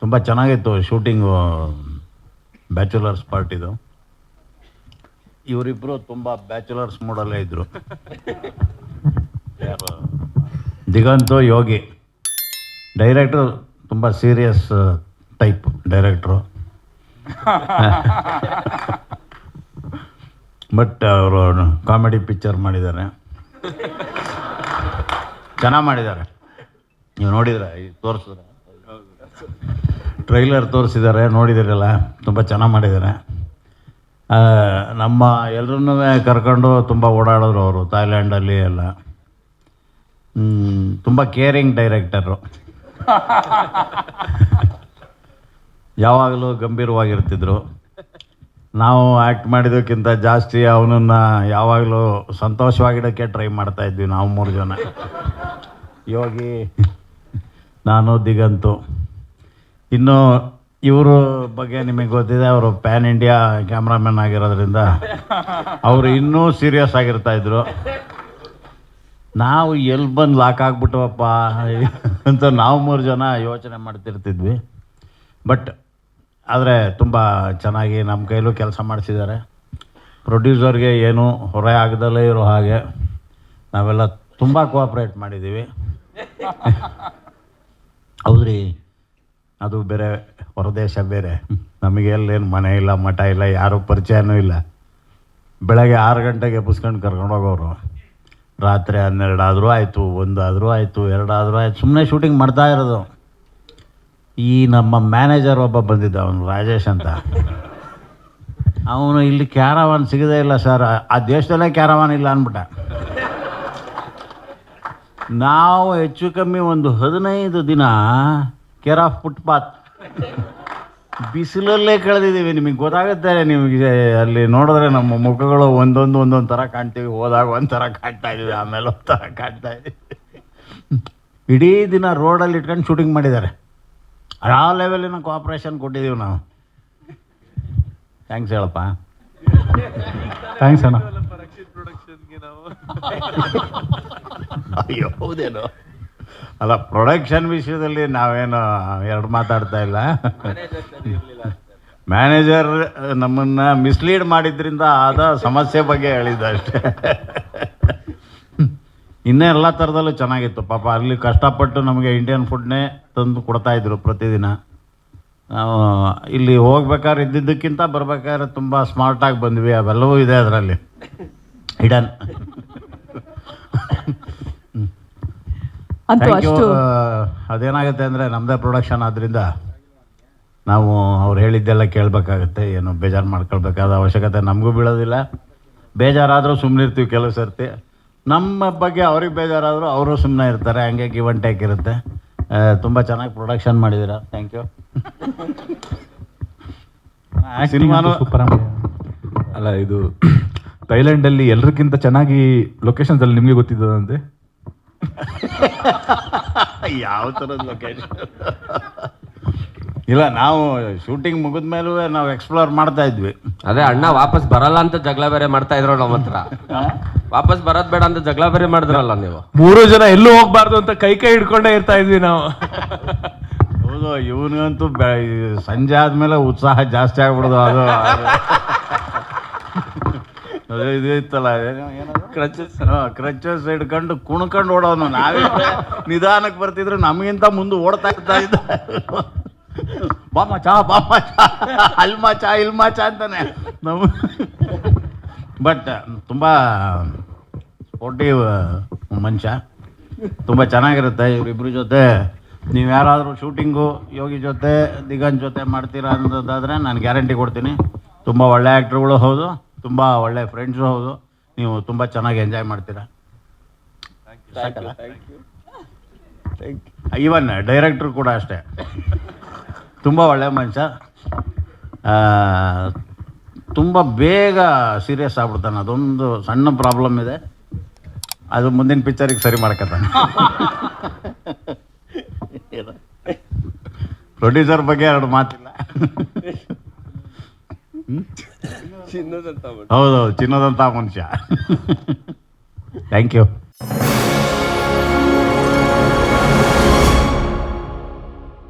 ತುಂಬ ಚೆನ್ನಾಗಿತ್ತು shooting bachelors ಪಾರ್ಟಿದು ಇವರಿಬ್ಬರು ತುಂಬ ಬ್ಯಾಚುಲರ್ಸ್ ಮೂಡಲ್ಲೇ ಇದ್ದರು ದಿಗಂತು ಯೋಗಿ. ಡೈರೆಕ್ಟ್ರು ತುಂಬ ಸೀರಿಯಸ್ ಟೈಪ್ ಡೈರೆಕ್ಟ್ರು ಬಟ್ ಅವರು ಕಾಮಿಡಿ ಪಿಕ್ಚರ್ ಮಾಡಿದ್ದಾರೆ. ಚೆನ್ನಾಗಿ ಮಾಡಿದ್ದಾರೆ. ನೀವು ನೋಡಿದ್ರೆ ತೋರಿಸಿದ್ರೆ. ಟ್ರೈಲರ್ ತೋರಿಸಿದ್ದಾರೆ, ನೋಡಿದಿರಲ್ಲ, ತುಂಬ ಚೆನ್ನಾಗಿ ಮಾಡಿದ್ದಾರೆ. ನಮ್ಮ ಎಲ್ಲರನ್ನೂ ಕರ್ಕೊಂಡು ತುಂಬ ಓಡಾಡಿದ್ರು ಅವರು ಥಾಯ್ಲ್ಯಾಂಡಲ್ಲಿ ಎಲ್ಲ. ತುಂಬ ಕೇರಿಂಗ್ ಡೈರೆಕ್ಟರು. ಯಾವಾಗಲೂ ಗಂಭೀರವಾಗಿರ್ತಿದ್ರು. ನಾವು ಆ್ಯಕ್ಟ್ ಮಾಡಿದ್ದಕ್ಕಿಂತ ಜಾಸ್ತಿ ಅವನನ್ನು ಯಾವಾಗಲೂ ಸಂತೋಷವಾಗಿಡೋಕ್ಕೆ ಟ್ರೈ ಮಾಡ್ತಾ ಇದ್ವಿ ನಾವು ಮೂರು ಜನ. ಯೋಗಿ, ನಾನು, ದಿಗಂತು. ಇನ್ನು ಇವರು ಬಗ್ಗೆ ನಿಮಗೆ ಗೊತ್ತಿದೆ, ಅವರು ಪ್ಯಾನ್ ಇಂಡಿಯಾ ಕ್ಯಾಮ್ರಾಮನ್ ಆಗಿರೋದ್ರಿಂದ ಅವರು ಇನ್ನೂ ಸೀರಿಯಸ್ ಆಗಿರ್ತಾ ಇದ್ರು. ನಾವು ಎಲ್ಲಿ ಬಂದು ಲಾಕ್ ಆಗ್ಬಿಟ್ಟವಪ್ಪ ಅಂತ ನಾವು ಮೂರು ಜನ ಯೋಚನೆ ಮಾಡ್ತಿರ್ತಿದ್ವಿ. ಬಟ್ ಆದರೆ ತುಂಬ ಚೆನ್ನಾಗಿ ನಮ್ಮ ಕೈಲೂ ಕೆಲಸ ಮಾಡಿಸಿದ್ದಾರೆ. ಪ್ರೊಡ್ಯೂಸರ್ಗೆ ಏನು ಹೊರೆ ಆಗದಲ್ಲೇ ಇರೋ ಹಾಗೆ ನಾವೆಲ್ಲ ತುಂಬ ಕೋಆಪ್ರೇಟ್ ಮಾಡಿದ್ದೀವಿ ಹೌದ್ರಿ? ಅದು ಬೇರೆ, ಹೊರದೇಶ ಬೇರೆ. ನಮಗೆ ಎಲ್ಲೇನು ಮನೆ ಇಲ್ಲ, ಮಠ ಇಲ್ಲ, ಯಾರೂ ಪರಿಚಯನೂ ಇಲ್ಲ. ಬೆಳಗ್ಗೆ ಆರು ಗಂಟೆಗೆ ಎಬ್ಬಿಸ್ಕೊಂಡು ಕರ್ಕೊಂಡು ಹೋಗೋರು. ರಾತ್ರಿ ಹನ್ನೆರಡು ಆದರೂ ಆಯಿತು ಒಂದು ಆದರೂ ಆಯಿತು, ಎರಡಾದರೂ ಆಯಿತು. ಸುಮ್ಮನೆ ಶೂಟಿಂಗ್ ಮಾಡ್ತಾ ಇರೋದು. ಈ ನಮ್ಮ ಮ್ಯಾನೇಜರ್ ಒಬ್ಬ ಬಂದಿದ್ದ, ಅವನು ರಾಜೇಶ್ ಅಂತ. ಅವನು ಇಲ್ಲಿ ಕ್ಯಾರವಾನ್ ಸಿಗದೇ ಇಲ್ಲ ಸರ್ ಆ ದೇಶದಲ್ಲೇ ಕ್ಯಾರವಾನ್ ಇಲ್ಲ ಅಂದ್ಬಿಟ್ಟ. ನಾವು ಹೆಚ್ಚು ಕಮ್ಮಿ ಒಂದು ಹದಿನೈದು ದಿನ ಕೇರ್ ಆಫ್ ಫುಟ್ಪಾತ್ ಬಿಸಿಲಲ್ಲೇ ಕಳೆದಿದ್ದೀವಿ. ನಿಮಗೆ ಗೊತ್ತಾಗುತ್ತೆ ನಿಮಗೆ ಅಲ್ಲಿ ನೋಡಿದ್ರೆ ನಮ್ಮ ಮುಖಗಳು ಒಂದೊಂದು ಒಂದೊಂದು ಥರ ಕಾಣ್ತೀವಿ. ಹೋದಾಗ ಒಂಥರ ಥರ ಕಾಣ್ತಾ ಇದ್ದೀವಿ ಆಮೇಲೆ ಒಂಥರ ಥರ ಕಾಣ್ತಾ ಇದ್ದೀವಿ. ಇಡೀ ದಿನ ರೋಡಲ್ಲಿ ಇಟ್ಕೊಂಡು ಶೂಟಿಂಗ್ ಮಾಡಿದ್ದಾರೆ. ಆ ಲೆವೆಲಿನ ಕೋಆಪ್ರೇಷನ್ ಕೊಟ್ಟಿದ್ದೀವಿ ನಾವು. ಥ್ಯಾಂಕ್ಸ್ ಹೇಳಪ್ಪ. ಥ್ಯಾಂಕ್ಸ್ ಅಣ್ಣ. ಅಯ್ಯೋ ಹೌದೇನು? ಅಲ್ಲ ಪ್ರೊಡಕ್ಷನ್ ವಿಷಯದಲ್ಲಿ ನಾವೇನು ಎರಡು ಮಾತಾಡ್ತಾ ಇಲ್ಲ. ಮ್ಯಾನೇಜರ್ ನಮ್ಮನ್ನು ಮಿಸ್ಲೀಡ್ ಮಾಡಿದ್ರಿಂದ ಆದ ಸಮಸ್ಯೆ ಬಗ್ಗೆ ಹೇಳಿದ್ದ ಅಷ್ಟೇ. ಇನ್ನೂ ಎಲ್ಲ ಥರದಲ್ಲೂ ಚೆನ್ನಾಗಿತ್ತು. ಪಾಪ ಅಲ್ಲಿ ಕಷ್ಟಪಟ್ಟು ನಮಗೆ ಇಂಡಿಯನ್ ಫುಡ್ನೇ ತಂದು ಕೊಡ್ತಾಯಿದ್ರು ಪ್ರತಿದಿನ. ನಾವು ಇಲ್ಲಿ ಹೋಗ್ಬೇಕಾದ್ರೆ ಇದ್ದಿದ್ದಕ್ಕಿಂತ ಬರ್ಬೇಕಾದ್ರೆ ತುಂಬ ಸ್ಮಾರ್ಟಾಗಿ ಬಂದ್ವಿ. ಅವೆಲ್ಲವೂ ಇದೆ ಅದರಲ್ಲಿ. ಹಿಡನ್ ಅಂತೂ ಅಷ್ಟು. ಅದೇನಾಗುತ್ತೆ ಅಂದರೆ ನಮ್ಮದೇ ಪ್ರೊಡಕ್ಷನ್ ಆದ್ದರಿಂದ ನಾವು ಅವ್ರು ಹೇಳಿದ್ದೆಲ್ಲ ಕೇಳಬೇಕಾಗತ್ತೆ ಏನು ಬೇಜಾರು ಮಾಡ್ಕೊಳ್ಬೇಕಾದ ಅವಶ್ಯಕತೆ ನಮಗೂ ಬೀಳೋದಿಲ್ಲ. ಬೇಜಾರಾದರೂ ಸುಮ್ಮನೆ ಇರ್ತೀವಿ ಕೆಲವು ಸರ್ತಿ. ನಮ್ಮ ಬಗ್ಗೆ ಅವ್ರಿಗೆ ಬೇಜಾರಾದರೂ ಅವರು ಸುಮ್ಮನೆ ಇರ್ತಾರೆ ಹಂಗೆ ಗಿವ್ ಅಂಡ್ ಟೇಕ್ ಇರುತ್ತೆ. ತುಂಬ ಚೆನ್ನಾಗಿ ಪ್ರೊಡಕ್ಷನ್ ಮಾಡಿದ್ದೀರಾ ಥ್ಯಾಂಕ್ ಯು ಸಿನಿಮಾನು ಸೂಪರ್ ಅಲ್ಲ ಇದು ಥೈಲ್ಯಾಂಡಲ್ಲಿ ಎಲ್ರಿಗಿಂತ ಚೆನ್ನಾಗಿ ಲೊಕೇಶನ್ಸಲ್ಲಿ ನಿಮಗೆ ಗೊತ್ತಿದ್ದದಂತೆ. ಯಾವ ಥರದ ಲೊಕೇಶನ್ ಇಲ್ಲ ನಾವು ಶೂಟಿಂಗ್ ಮುಗಿದ ಮೇಲೂ ನಾವು ಎಕ್ಸ್ಪ್ಲೋರ್ ಮಾಡ್ತಾ ಇದ್ವಿ. ಅದೇ ಅಣ್ಣ ವಾಪಸ್ ಬರಲ್ಲ ಅಂತ ಜಗಳ ಬೇರೆ ಮಾಡ್ತಾ ಇದ್ರು ನಮ್ಮ ಹತ್ರ. ವಾಪಸ್ ಬರೋದ್ ಬೇಡ ಅಂತ ಜಗಳ ಬೇರೆ ಮಾಡಿದ್ರಲ್ಲ ನೀವು. ಮೂರು ಜನ ಎಲ್ಲೂ ಹೋಗ್ಬಾರ್ದು ಅಂತ ಕೈ ಕೈ ಹಿಡ್ಕೊಂಡೇ ಇರ್ತಾ ಇದ್ವಿ ನಾವು. ಹೌದು ಇವನಿಗಂತೂ ಬೆ ಸಂಜೆ ಆದ್ಮೇಲೆ ಉತ್ಸಾಹ ಜಾಸ್ತಿ ಆಗ್ಬಿಡೋದು ಅದು. ಇದು ಇತ್ತಲ್ಲ ಕ್ರಚಸ್ ಕ್ರಚಸ್ ಹಿಡ್ಕೊಂಡು ಕುಣ್ಕೊಂಡು ಓಡೋನು ನಾವೇ ನಿಧಾನಕ್ಕೆ ಬರ್ತಿದ್ರು ನಮಗಿಂತ ಮುಂದೆ ಓಡ್ತಾ ಇರ್ತಾ ಇದ್ದ ಬಾಮ ಚಾ ಬಾಮ ಚಾ. ಅಲ್ಮಾ ಚಾ ಇಲ್ಮಾ ಚಾ ಅಂತಾನೆ. ನಮ್ಮ ಬಟ್ ತುಂಬ ಸ್ಪೋರ್ಟಿವ್ ಮನುಷ್ಯ. ತುಂಬ ಚೆನ್ನಾಗಿರುತ್ತೆ ಇವರಿಬ್ಬರ ಜೊತೆ. ನೀವು ಯಾರಾದರೂ ಶೂಟಿಂಗು ಯೋಗಿ ಜೊತೆ ದಿಗನ್ ಜೊತೆ ಮಾಡ್ತೀರಾ ಅನ್ನೋದಾದರೆ ನಾನು ಗ್ಯಾರಂಟಿ ಕೊಡ್ತೀನಿ. ತುಂಬ ಒಳ್ಳೆ ಆ್ಯಕ್ಟ್ರುಗಳು ಹೌದು. ತುಂಬ ಒಳ್ಳೆ ಫ್ರೆಂಡ್ಸು ಹೌದು. ನೀವು ತುಂಬ ಚೆನ್ನಾಗಿ ಎಂಜಾಯ್ ಮಾಡ್ತೀರಾ. ಈವನ್ ಡೈರೆಕ್ಟ್ರು ಕೂಡ ಅಷ್ಟೇ. ತುಂಬ ಒಳ್ಳೆ ಮನುಷ್ಯ. ತುಂಬ ಬೇಗ ಸೀರಿಯಸ್ ಆಗ್ಬಿಡ್ತಾನೆ. ಅದೊಂದು ಸಣ್ಣ ಪ್ರಾಬ್ಲಮ್ ಇದೆ. ಅದು ಮುಂದಿನ ಪಿಕ್ಚರಿಗೆ ಸರಿ ಮಾಡ್ಕೊತಾನೆ. ಪ್ರೊಡ್ಯೂಸರ್ ಬಗ್ಗೆ ಎರಡು ಮಾತಿಲ್ಲ. ಹೌದೌದು ಚಿನ್ನದಂತ ಮನುಷ್ಯ. Thank you